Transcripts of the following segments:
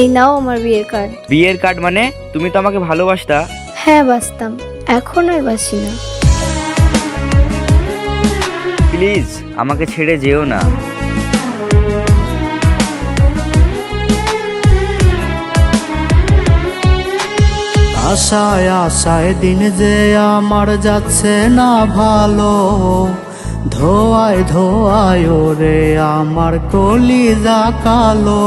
এই নাও আমার বিয়ের কার্ড বিয়ের কার্ড মানে তুমি তো আমাকে ভালোবাসতা। হ্যাঁ বাসতাম এখন আর বাসি না। প্লিজ আমাকে ছেড়ে যেও না। আশায় আশায় দিন যে আমার যাচ্ছে না ভালো ধোয়ায় ধোয়ায় ওরে আমার কলিজা কালো।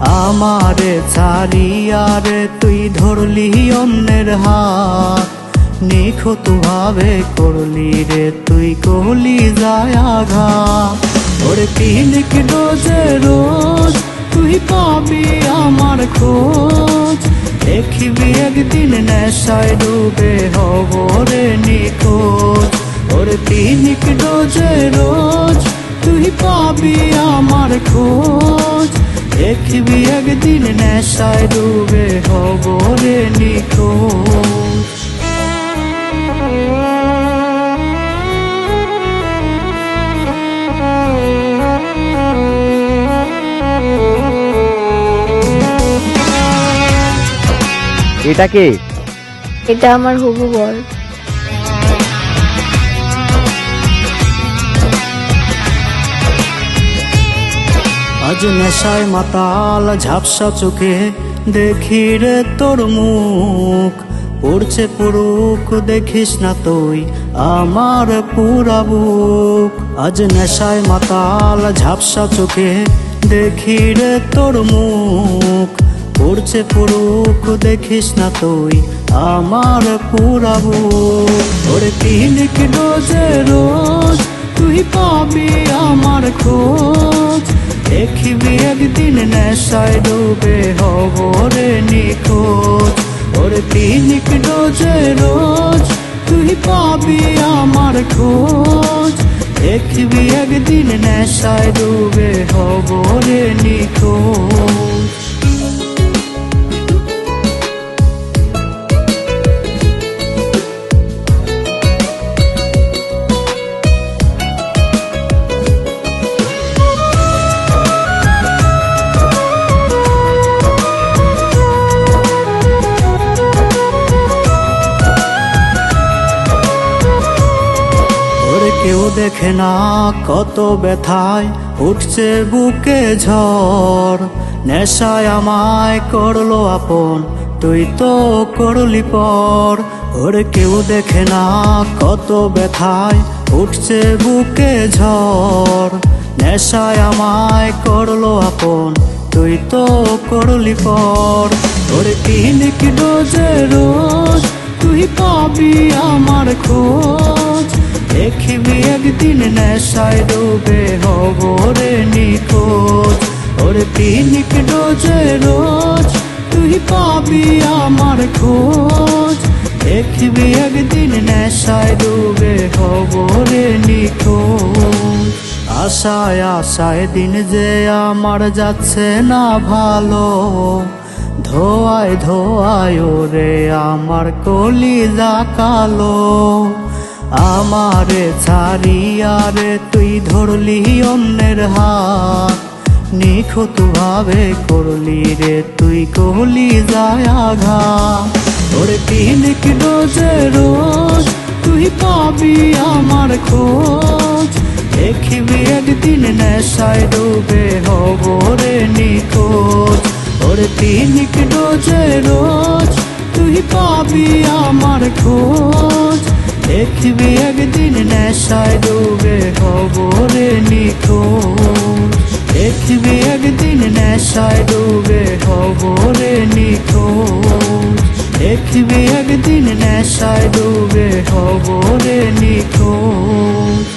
আমারে ছাড়িয়ারে তুই ধরলি অন্যের হাত। নিখুঁত ভাবে করলি রে, তুই কলি যায় আঘাত। ওরে পিনিক ডোজে রোজ, তুই পাবি আমার খোঁজ। দেখবি একদিন নেশায় ডুবে হব রে নিখোঁজ। ওরে পিনিক ডোজে রোজ, তুই পাবি আমার খোঁজ। দেখবি একদিন নেশায় ডুবে হব রে নিখোঁজ এটা কে? এটা আমার হবু বর আজ নেশায় মাতাল, ঝাপসা চোখে দেখি রে তোর মুখ। পড়ছে পুরুক দেখিস না তুই আমার পুরা বুক। আজ নেশায় মাতাল, ঝাপসা চোখে দেখি রে তোর মুখ। পড়ছে পুরুক দেখিস না তুই আমার পুরা বুক। ওরে কিলো ডোজে রোজ তুই পাবি আমার খোঁজ। একদিন নেশায় ডুবে হব রে নিখোঁজ। ওরে তিনিক ডোজে রোজ তুই পাবি আমার খোঁজ। দেখবি একদিন নেশায় ডুবে হব রে নিখোঁজ। কেউ দেখে না কত ব্যথায় উঠছে বুকে ঝড়। নেশায় আমায় করল আপন, তুই তো করলি পর। ওরে কেউ দেখে না কত ব্যথায় উঠছে বুকে ঝড়। নেশায় আমায় করল আপন, তুই তো করলি পর। ওরে পিনিক ডোজে রোজ তুই পাবি আমার খোঁজ। দেখবি একদিন নেশায় ডুবে হব রে নিখোঁজ। ওরে পিনিক ডোজে রোজ, তুই পাবি আমার খোঁজ। দেখবি একদিন নেশায় ডুবে হব রে নিখোঁজ। আশায় আশায় দিন যে আমার যাচ্ছে না ভালো। ধোয়ায় ধোয়ায় ওরে আমার কলিজা কালো। আমারে ছাড়িয়ারে তুই ধরলি অন্যের হাত। নিখুঁত ভাবে করলি রে, তুই কহলি যায় আঘাত। ওরে পিনিক ডোজে রোজ, তুই পাবি আমার খোঁজ। দেখবি একদিন নেশায় ডুবে হব রে নিখোঁজ। ওরে পিনিক ডোজে রোজ, তুই পাবি আমার খোঁজ। দেখবি একদিন নেশায় ডুবে খবরে নিখোঁজ। দেখবি একদিন নেশায় ডুবে খবরে নিখোঁজ। দেখবি একদিন নেশায় ডুবে খবরে নিখোঁজ।